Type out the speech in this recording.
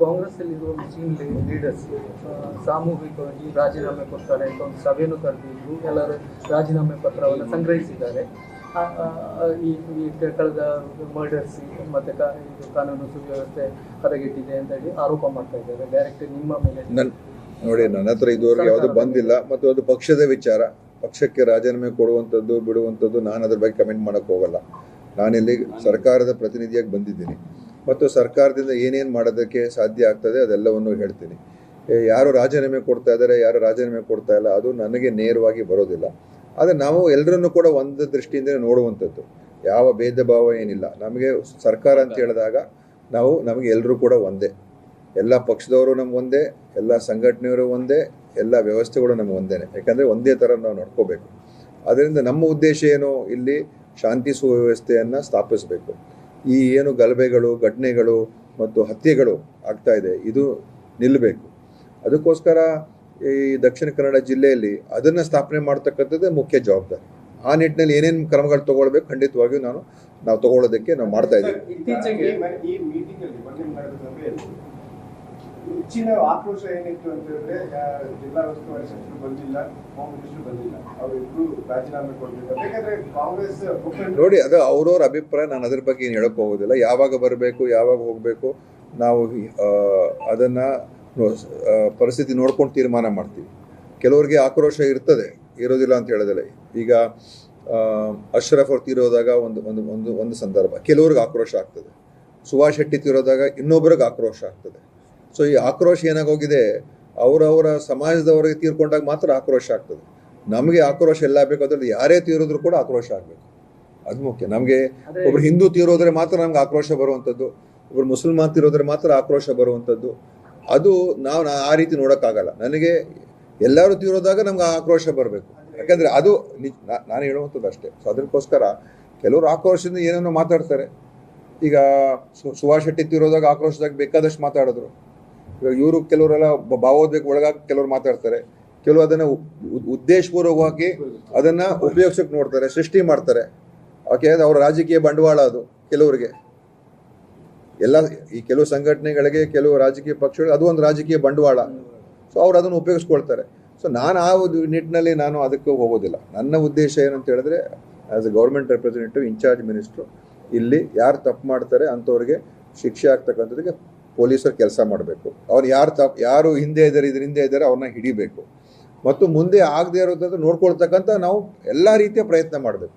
ಕಾಂಗ್ರೆಸ್ ಅಲ್ಲಿರುವ Muslim leaders ಸಾಮೂಹಿಕವಾಗಿ ರಾಜೀನಾಮೆ ಕೊಡ್ತಾರೆ ಅಂತ ಒಂದು ಸಭೆಯನ್ನು ಕರೆದಿದ್ರು. ಎಲ್ಲರೂ ರಾಜೀನಾಮೆ ಪತ್ರವನ್ನು ಸಂಗ್ರಹಿಸಿದ್ದಾರೆ. ಈ ಕಳೆದ ಮರ್ಡರ್ಸ್ ಮತ್ತೆ ಕಾನೂನು ಸುವ್ಯವಸ್ಥೆ ಹದಗೆಟ್ಟಿದೆ ಅಂತ ಹೇಳಿ ಆರೋಪ ಮಾಡ್ತಾ ಇದ್ದಾರೆ. ಡೈರೆಕ್ಟ್ ನಿಮ್ಮ ಮೇಲೆ ನೋಡಿ ನನ್ನ ಹತ್ರ ಇದುವರೆಗೆ ಯಾವುದು ಬಂದಿಲ್ಲ. ಮತ್ತು ಅದು ಪಕ್ಷದ ವಿಚಾರ. ಪಕ್ಷಕ್ಕೆ ರಾಜೀನಾಮೆ ಕೊಡುವಂಥದ್ದು ಬಿಡುವಂಥದ್ದು ನಾನು ಅದ್ರ ಬಗ್ಗೆ ಕಮೆಂಟ್ ಮಾಡೋಕ್ಕೆ ಹೋಗಲ್ಲ. ನಾನಿಲ್ಲಿ ಸರ್ಕಾರದ ಪ್ರತಿನಿಧಿಯಾಗಿ ಬಂದಿದ್ದೀನಿ. ಮತ್ತು ಸರ್ಕಾರದಿಂದ ಏನೇನು ಮಾಡೋದಕ್ಕೆ ಸಾಧ್ಯ ಆಗ್ತದೆ ಅದೆಲ್ಲವನ್ನು ಹೇಳ್ತೀನಿ. ಯಾರು ರಾಜೀನಾಮೆ ಕೊಡ್ತಾ ಇದ್ದಾರೆ, ಯಾರು ರಾಜೀನಾಮೆ ಕೊಡ್ತಾ ಇಲ್ಲ, ಅದು ನನಗೆ ನೇರವಾಗಿ ಬರೋದಿಲ್ಲ. ಆದರೆ ನಾವು ಎಲ್ಲರನ್ನು ಕೂಡ ಒಂದು ದೃಷ್ಟಿಯಿಂದ ನೋಡುವಂಥದ್ದು. ಯಾವ ಭೇದ ಭಾವ ಏನಿಲ್ಲ. ನಮಗೆ ಸರ್ಕಾರ ಅಂತ ಹೇಳಿದಾಗ ನಾವು ನಮಗೆ ಎಲ್ಲರೂ ಕೂಡ ಒಂದೇ. ಎಲ್ಲ ಪಕ್ಷದವರು ನಮ್ಗೆ ಒಂದೇ, ಎಲ್ಲ ಸಂಘಟನೆಯವರು ಒಂದೇ, ಎಲ್ಲ ವ್ಯವಸ್ಥೆಗಳು ನಮ್ಗೆ ಒಂದೇನೆ. ಯಾಕಂದರೆ ಒಂದೇ ಥರ ನಾವು ನೋಡ್ಕೋಬೇಕು. ಅದರಿಂದ ನಮ್ಮ ಉದ್ದೇಶ ಏನು? ಇಲ್ಲಿ ಶಾಂತಿ ಸುವ್ಯವಸ್ಥೆಯನ್ನು ಸ್ಥಾಪಿಸಬೇಕು. ಈ ಏನು ಗಲಭೆಗಳು, ಘಟನೆಗಳು ಮತ್ತು ಹತ್ಯೆಗಳು ಆಗ್ತಾ ಇದೆ, ಇದು ನಿಲ್ಲಬೇಕು. ಅದಕ್ಕೋಸ್ಕರ ಈ ದಕ್ಷಿಣ ಕನ್ನಡ ಜಿಲ್ಲೆಯಲ್ಲಿ ಅದನ್ನು ಸ್ಥಾಪನೆ ಮಾಡ್ತಕ್ಕಂಥದ್ದೇ ಮುಖ್ಯ ಜವಾಬ್ದಾರಿ. ಆ ನಿಟ್ಟಿನಲ್ಲಿ ಏನೇನು ಕ್ರಮಗಳು ತಗೊಳ್ಬೇಕು ಖಂಡಿತವಾಗಿಯೂ ನಾನು, ನಾವು ತಗೊಳ್ಳೋದಕ್ಕೆ ನಾವು ಮಾಡ್ತಾ ಇದ್ದೀವಿ. ಹೆಚ್ಚಿನ ಆಕ್ರೋಶ ಏನಿತ್ತು ಅಂತ ಹೇಳಿದ್ರೆ ಜಿಲ್ಲಾ ಉಸ್ತುವಾರಿ ಸಚಿವರು ಬಂದಿಲ್ಲ ಹೋಮ್ ಮಿನಿಸ್ಟರ್ ಬಂದಿಲ್ಲ. ಅವರಿಬ್ರು ರಾಜೀನಾಮೆ ಕೊಡ್ಬೇಕು. ಯಾಕಂದ್ರೆ ಕಾಂಗ್ರೆಸ್ ನೋಡಿ, ಅದು ಅವ್ರವ್ರ ಅಭಿಪ್ರಾಯ, ನಾನು ಅದ್ರ ಬಗ್ಗೆ ಏನು ಹೇಳಕ್ ಹೋಗೋದಿಲ್ಲ. ಯಾವಾಗ ಬರಬೇಕು, ಯಾವಾಗ ಹೋಗಬೇಕು, ನಾವು ಅದನ್ನ ಪರಿಸ್ಥಿತಿ ನೋಡ್ಕೊಂಡು ತೀರ್ಮಾನ ಮಾಡ್ತೀವಿ. ಕೆಲವ್ರಿಗೆ ಆಕ್ರೋಶ ಇರ್ತದೆ, ಇರೋದಿಲ್ಲ ಅಂತ ಹೇಳೋದಿಲ್ಲ. ಈಗ ಅಶ್ರಫ್ ಅವ್ರು ತೀರೋದಾಗ ಒಂದು ಒಂದು ಒಂದು ಒಂದು ಸಂದರ್ಭ. ಕೆಲವ್ರಿಗೆ ಆಕ್ರೋಶ ಆಗ್ತದೆ. ಸುಭಾಷ್ ಶೆಟ್ಟಿ ತೀರೋದಾಗ ಇನ್ನೊಬ್ರಿಗೆ ಆಕ್ರೋಶ ಆಗ್ತದೆ. ಸೊ ಈ ಆಕ್ರೋಶ ಏನಾಗೋಗಿದೆ? ಅವರವರ ಸಮಾಜದವರಿಗೆ ತೀರ್ಕೊಂಡಾಗ ಮಾತ್ರ ಆಕ್ರೋಶ ಆಗ್ತದೆ. ನಮಗೆ ಆಕ್ರೋಶ ಎಲ್ಲ ಬೇಕಾದ್ರೆ ಯಾರೇ ತೀರಿದ್ರು ಕೂಡ ಆಕ್ರೋಶ ಆಗಬೇಕು. ಅದು ಮುಖ್ಯ. ನಮಗೆ ಒಬ್ರು ಹಿಂದೂ ತೀರೋದ್ರೆ ಮಾತ್ರ ನಮ್ಗೆ ಆಕ್ರೋಶ ಬರುವಂಥದ್ದು. ಒಬ್ರು ಮುಸಲ್ಮಾನ್ ತೀರೋದ್ರೆ ಮಾತ್ರ ಆಕ್ರೋಶ ಬರುವಂಥದ್ದು. ಅದು ನಾವು ಆ ರೀತಿ ನೋಡೋಕ್ಕಾಗಲ್ಲ. ನನಗೆ ಎಲ್ಲರೂ ತೀರೋದಾಗ ನಮ್ಗೆ ಆಕ್ರೋಶ ಬರಬೇಕು. ಯಾಕಂದರೆ ಅದು ನಿಜ ನಾ- ನಾನು ಹೇಳುವಂಥದ್ದು ಅಷ್ಟೇ. ಸೊ ಅದಕ್ಕೋಸ್ಕರ ಕೆಲವರು ಆಕ್ರೋಶದಿಂದ ಏನೇನೋ ಮಾತಾಡ್ತಾರೆ. ಈಗ ಸುಭಾಷ್ ಶೆಟ್ಟಿ ತೀರೋದಾಗ ಆಕ್ರೋಶದಾಗ ಬೇಕಾದಷ್ಟು ಮಾತಾಡಿದ್ರು. ಇವಾಗ ಇವರು ಕೆಲವರೆಲ್ಲ ಭಾವೋದ್ವೇಗ ಒಳಗಾಗಿ ಕೆಲವರು ಮಾತಾಡ್ತಾರೆ. ಕೆಲವು ಅದನ್ನು ಉದ್ದೇಶಪೂರ್ವಕವಾಗಿ ಅದನ್ನ ಉಪಯೋಗಿಸಕ್ಕೆ ನೋಡ್ತಾರೆ, ಸೃಷ್ಟಿ ಮಾಡ್ತಾರೆ. ಓಕೆ ಅವ್ರ ರಾಜಕೀಯ ಬಂಡವಾಳ ಅದು ಕೆಲವರಿಗೆ. ಎಲ್ಲ ಈ ಕೆಲವು ಸಂಘಟನೆಗಳಿಗೆ ಕೆಲವು ರಾಜಕೀಯ ಪಕ್ಷಗಳು ಅದು ಒಂದು ರಾಜಕೀಯ ಬಂಡವಾಳ. ಸೊ ಅವ್ರು ಅದನ್ನು ಉಪಯೋಗಿಸ್ಕೊಳ್ತಾರೆ. ಸೊ ನಾನು ಆ ನಿಟ್ಟಿನಲ್ಲಿ ನಾನು ಅದಕ್ಕೆ ಹೋಗೋದಿಲ್ಲ. ನನ್ನ ಉದ್ದೇಶ ಏನಂತ ಹೇಳಿದ್ರೆ as a government representative incharge minister ಇಲ್ಲಿ ಯಾರು ತಪ್ಪು ಮಾಡ್ತಾರೆ ಅಂಥವ್ರಿಗೆ ಶಿಕ್ಷೆ ಆಗ್ತಕ್ಕಂಥದ್ದಕ್ಕೆ ಪೊಲೀಸರು ಕೆಲಸ ಮಾಡಬೇಕು. ಅವ್ರು ಯಾರು ತಪ್ಪು ಯಾರು ಹಿಂದೆ ಇದ್ದಾರೆ, ಇದ್ರ ಹಿಂದೆ ಇದ್ದಾರೆ, ಅವ್ರನ್ನ ಹಿಡಿಬೇಕು. ಮತ್ತು ಮುಂದೆ ಆಗದೆ ಇರೋದಂದ್ರೆ ನೋಡ್ಕೊಳ್ತಕ್ಕಂಥ ನಾವು ಎಲ್ಲ ರೀತಿಯ ಪ್ರಯತ್ನ ಮಾಡಬೇಕು.